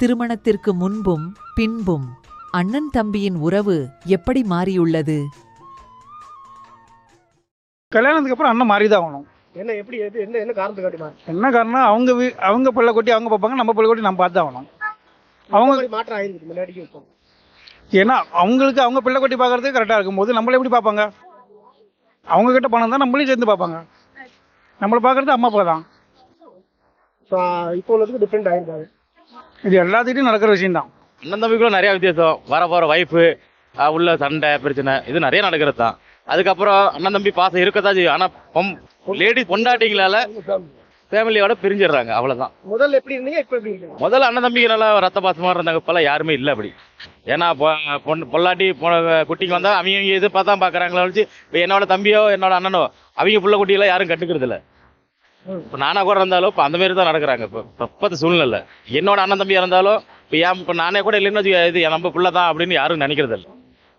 திருமணத்திற்கு முன்பும் பின்பும் அண்ணன் தம்பியின் உறவு எப்படி மாறியுள்ளது? கல்யாணத்துக்கு அப்புறம் அண்ணன் மாறி தான் ஆகணும். என்ன எப்படி எது என்ன என்ன காரணத்தை காட்டுமா என்ன காரணம் அவங்க வீ அவங்க பிள்ளை கொட்டி அவங்க பார்ப்பாங்க நம்ம பிள்ளை கொட்டி நம்ம பார்த்து தான் ஆகணும். அவங்க மாற்றம் ஆயிருக்கு முன்னாடிக்கு இப்போ. ஏன்னா அவங்களுக்கு அவங்க பிள்ளை கொட்டி பார்க்கறதுக்கு கரெக்டாக இருக்கும்போது நம்மள எப்படி பார்ப்பாங்க? அவங்க கிட்ட பணம் தான் நம்மளையும் சேர்ந்து பார்ப்பாங்க. நம்மளை பார்க்கறது அம்மா அப்பா தான் இப்போ உள்ளதுக்கு டிஃப்ரெண்ட் ஆயிருக்காங்க இது எல்லாத்துக்கிட்டையும் நடக்கிற விஷயம் தான் அண்ணன் தம்பிக்குள்ள நிறைய வித்தியாசம். வர போற வைஃபு உள்ள சண்டை பிரச்சனை இது நிறைய நடக்கிறது தான் அதுக்கப்புறம் அண்ணன் தம்பி பாசம் இருக்கத்தான் செய்யும். ஆனா பொம் லேடிஸ் பொண்டாட்டிங்களால ஃபேமிலியோட பிரிஞ்சிடுறாங்க. அவ்வளவுதான். முதல்ல எப்படி இருந்தீங்க இப்போ எப்படி இருக்கீங்க? முதல்ல அண்ணன் தம்பிக்கு நல்லா ரத்த பாசமா இருந்தாங்க இப்பெல்லாம் யாருமே இல்லை அப்படி. ஏன்னா பொண்ணு பொள்ளாட்டி பொ- குட்டிக்கு வந்தா அவங்க இவங்க இது பார்த்தா பாக்குறாங்களா வச்சு இப்போ என்னோட தம்பியோ என்னோட அண்ணனோ அவங்க புள்ள குட்டியெல்லாம் யாரும் கட்டுக்கிறது இல்ல இப்போ நானா கூட இருந்தாலும் இப்போ அந்த மாதிரி தான் நடக்கிறாங்க. இப்போ இப்போத்த சூழ்நிலை என்னோட அண்ணன் தம்பி இருந்தாலும் இப்போ ஏன் இப்போ நானே கூட இல்லைன்னு இது நம்ம பிள்ளை தான் அப்படின்னு யாரும் நினைக்கிறது இல்லை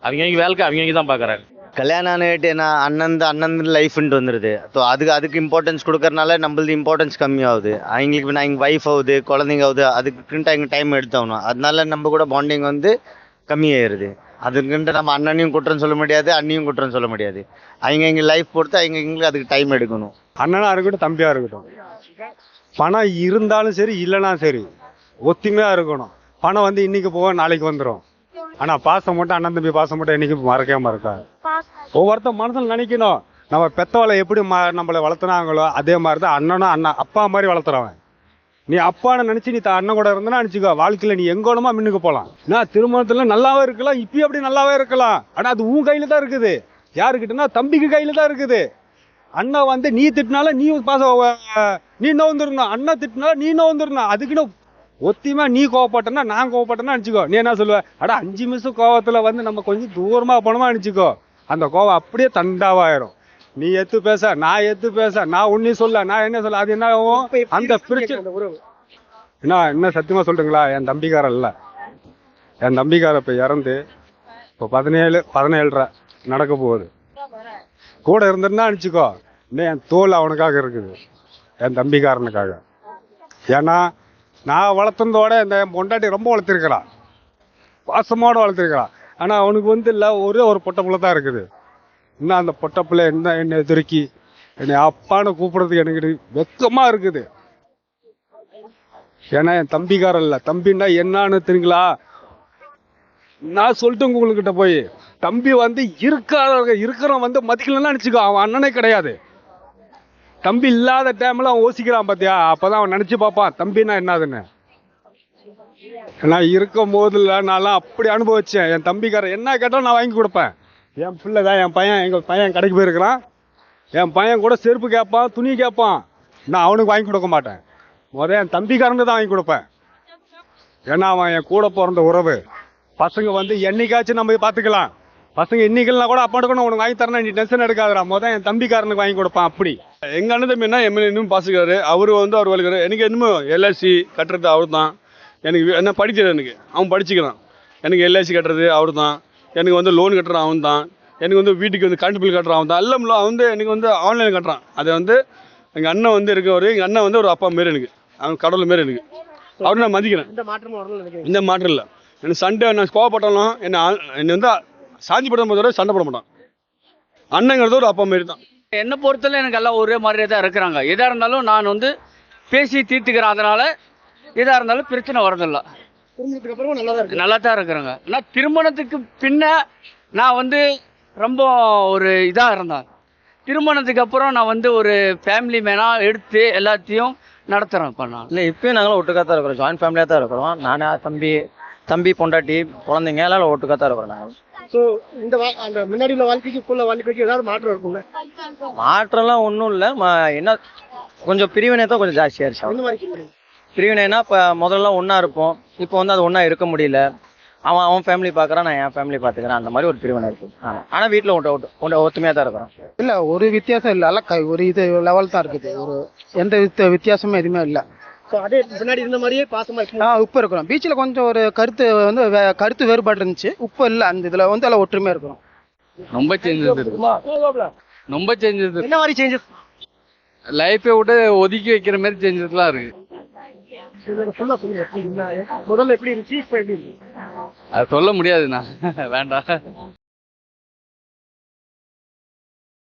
அவங்க அவங்க வேலைக்கு அவங்க தான் பார்க்குறாங்க கல்யாணம் ஆனிட்டு என்ன அண்ணன் அண்ணன் லைஃப்ன்ட்டு வந்துடுது ஸோ அதுக்கு அதுக்கு இம்பார்ட்டன்ஸ் கொடுக்கறனால நம்மளது இம்பார்ட்டன்ஸ் கம்மியாகுது. அவங்களுக்கு நான் எங்கள் ஒய்ஃப் ஆகுது குழந்தைங்க ஆகுது அதுக்குன்ட்டு எங்கள் டைம் எடுத்தாகணும் அதனால நம்ம கூட பாண்டிங் வந்து கம்மியாயிருது. அதுக்குன்ட்டு நம்ம அண்ணனையும் குற்றம் சொல்ல முடியாது அண்ணியும் குற்றம் சொல்ல முடியாது. அவங்க இங்க லைஃப் பொறுத்து அவங்க இங்களுக்கு அதுக்கு டைம் எடுக்கணும். அண்ணனா இருக்கட்டும் தம்பியா இருக்கட்டும். பணம் இருந்தாலும் சரி இல்லைனா சரி ஒத்துமையா இருக்கணும். பணம் வந்து இன்னைக்கு போக நாளைக்கு வந்துடும் ஆனா பாசம் மட்டும் அண்ணன் தம்பி பாசம் மட்டும் இன்னைக்கு மறக்காம இருக்கா ஒவ்வொருத்தன் மனசுல நினைக்கணும். நம்ம பெத்தவளை எப்படி ம- நம்மளை வளர்த்துனாங்களோ அதே மாதிரி தான் அண்ணனும் அண்ணா அப்பா மாதிரி வளர்த்துறவன். நீ அப்பான்னு நினைச்சு நீ த- அண்ணன் கூட இருந்தா நினைச்சுக்கோ வாழ்க்கையில நீ எங்கோனமா மின்னுக்கு போலாம். நான் திருமணத்துல நல்லாவே இருக்கலாம் இப்பயும் அப்படி நல்லாவே இருக்கலாம். ஆனா அது உன் கையில தான் இருக்குது. யாருக்கிட்டனா தம்பிக்கு கையில தான் இருக்குது. அண்ணா வந்து நீ திட்டினால நீ அஹ், நீ நோந்துடணும் அண்ணா திட்டினால நீ நோந்துடணும் அதுக்குன்னு ஒத்தியமா நீ கோவப்பட்டனா நான் கோவப்பட்டேன்னா நினச்சிக்கோ. நீ என்ன சொல்லுவ? அட அஞ்சு நிமிஷம் கோவத்துல வந்து நம்ம கொஞ்சம் தூரமா போனோமா நினச்சிக்கோ. அந்த கோவம் அப்படியே தண்டாவாயிரும். நீ எத்து பேச நான் எத்து பேச நான் உன்னி சொல்ல நான் என்ன சொல்ல அது என்ன ஆகும்? அந்த பிரச்சனை என்ன என்ன சத்தியமா சொல்றீங்களா? என் தம்பிக்காரன் இல்ல. என் தம்பிக்கார இப்ப இறந்து இப்போ பதினேழு பதினேழரை நடக்க போகுது. கூட இருந்திருந்தா நினச்சிக்கோ இன்னும் என் தோல் அவனுக்காக இருக்குது. என் தம்பிக்காரனுக்காக. ஏன்னா நான் வளர்த்துனதோட இந்த என் பொண்டாட்டி ரொம்ப வளர்த்துருக்கிறான் பாசமோட வளர்த்துருக்கிறான் ஆனால் அவனுக்கு வந்து இல்லை ஒரே ஒரு பொட்டை பிள்ளை தான் இருக்குது. இன்னும் அந்த பொட்டை பிள்ளை என்ன என்னை எதிர்க்கி என்னை அப்பான்னு கூப்பிடுறதுக்கு எனக்கு வெக்கமாக இருக்குது. ஏன்னா என் தம்பிக்காரன் இல்லை தம்பின்னா என்னன்னு தெரியுங்களா? நான் சொல்லிட்டு உங்ககிட்ட போய். தம்பி வந்து இருக்காத இருக்கிறவன் வந்து மதிக்கலன்னா நினச்சிக்கோ. அவன் அண்ணனே கிடையாது. தம்பி இல்லாத டைம்ல அவன் யோசிக்கிறான் பார்த்தியா அப்போ தான் அவன் நினச்சி பார்ப்பான் தம்பின்னா என்னதுன்னு. நான் இருக்கும் போதில் நான்லாம் அப்படி அனுபவிச்சேன். என் தம்பிக்காரன் என்ன கேட்டாலும் நான் வாங்கி கொடுப்பேன். என் பிள்ளை தான் என் பையன் எங்கள் பையன் கடைக்கு போயிருக்கிறான். என் பையன் கூட செருப்பு கேட்பான் துணி கேட்பான். நான் அவனுக்கு வாங்கி கொடுக்க மாட்டேன். முத என் தம்பிக்காரனுக்கு தான் வாங்கி கொடுப்பேன். ஏன்னா அவன் என் கூட பிறந்த உறவு. பசங்க வந்து என்னைக்காச்சும் நம்ம பார்த்துக்கலாம். பசங்க இன்னைக்கெல்லாம் கூட அப்பாட்டு கூட உனக்கு வாங்கி தரேன் நீ டென்ஷன் எடுக்காதடா. முதல் என் தம்பிக்காரனுக்கு வாங்கி கொடுப்பான் அப்படி. எங்க அண்ணன் தம்பி என்ன எம்எல்ஏ இன்னும் பாசுக்காரு அவரு வந்து அவர் வலிக்கிறார் எனக்கு இன்னும் எல்ஐசி கட்டுறது அவர் தான் எனக்கு என்ன படிக்கிறது எனக்கு. அவன் படிச்சுக்கிறான். எனக்கு எல்ஐசி கட்டுறது அவர் தான் எனக்கு வந்து லோன் கட்டுறான் அவன் தான் எனக்கு வந்து வீட்டுக்கு வந்து கரண்ட் பில் கட்டுறான் அவன் தான் எல்லாம் அவன் வந்து எனக்கு வந்து ஆன்லைன் கட்டுறான். அதை வந்து எங்கள் அண்ணன் வந்து இருக்கவர் எங்கள் அண்ணன் வந்து ஒரு அப்பா மாரி எனக்கு. அவன் கடவுள் மாரி எனக்கு. அவரை நான் மதிக்கிறேன். இந்த மாற்றமும் வரணும்னு இந்த மாற்றம் இல்லை. எனக்கு சண்டை நான் கோவப்பட்டாலும் என்னை என்னை வந்து சாந்தி படம் போதோட சண்டை போட மாட்டான். அண்ணங்கிறது ஒரு அப்பா மாரி தான். என்னை பொறுத்தவரை எனக்கு எல்லாம் ஒரே மாதிரியே தான் இருக்கிறாங்க. எதாக இருந்தாலும் நான் வந்து பேசி தீர்த்துக்கிறேன். அதனால எதாக இருந்தாலும் பிரச்சனை வரதில்லை. திருமணத்துக்கு நல்லா தான் இருக்கு. நல்லா தான் இருக்கிறாங்க. ஆனால் திருமணத்துக்கு பின்ன நான் வந்து ரொம்ப ஒரு இதாக இருந்தேன். திருமணத்துக்கு அப்புறம் நான் வந்து ஒரு ஃபேமிலி மேனாக எடுத்து எல்லாத்தையும் நடத்துகிறேன் இப்போ நான். இல்லை இப்பயும் நாங்களும் ஒட்டுக்கா தான் இருக்கிறோம் ஜாயின்ட் ஃபேமிலியாக தான் இருக்கிறோம். நான் தம்பி தம்பி பொண்டாட்டி குழந்தைங்க எல்லாம் ஒட்டுக்கா தான் இருக்கிறோம் நாங்கள் ஸோ இந்த வா- அந்த முன்னாடி உள்ள வாழ்க்கைக்கு உள்ள வாழ்க்கைக்கு ஏதாவது மாற்றம் இருக்கும்ல மாற்றம்லாம் ஒன்றும் இல்லை. என்ன கொஞ்சம் பிரிவினை தான் கொஞ்சம் மாதிரி கேக்குறீங்க. பிரிவினைனா இப்போ முதல்ல ஒன்றா இருப்போம். இப்போ வந்து அது ஒன்றா இருக்க முடியல. அவன் அவன் ஃபேமிலி பார்க்குறான் நான் என் ஃபேமிலி பார்த்துக்கிறேன். அந்த மாதிரி ஒரு பிரிவினை இருக்கு. ஆனால் வீட்டில் ஒன்று ஒட்டு ஒன்று ஒத்துமையாக தான் இருக்கிறோம் இல்ல ஒரு வித்தியாசம் இல்ல. கை- ஒரு இது லெவல் தான் இருக்குது. ஒரு எந்த வித்த வித்தியாசமும் எதுவுமே இல்ல. ஸோ அதே முன்னாடி இருந்த மாதிரியே பாசமா இருக்கு. ஆ உப்பு இருக்கிறோம் பீச்சில் கொஞ்சம் ஒரு கருத்து வந்து வே- கருத்து வேறுபாடு இருந்துச்சு. உப்பு இல்ல. அந்த இதுல வந்து எல்லாம் ஒற்றுமையா இருக்கிறோம் ரொம்ப சேஞ்சஸ் இருக்கு. ரொம்ப சேஞ்சஸ் என்ன மாதிரி சேஞ்சஸ் லைஃப்பை விட்டு ஒதுக்கி வைக்கிற மாதிரி சேஞ்சஸ்லாம் இருக்கு. முதல்ல எப்படி இருந்துச்சு? இப்ப எப்படி இருக்கு? அது சொல்ல முடியாதுண்ணா வேண்டாம்.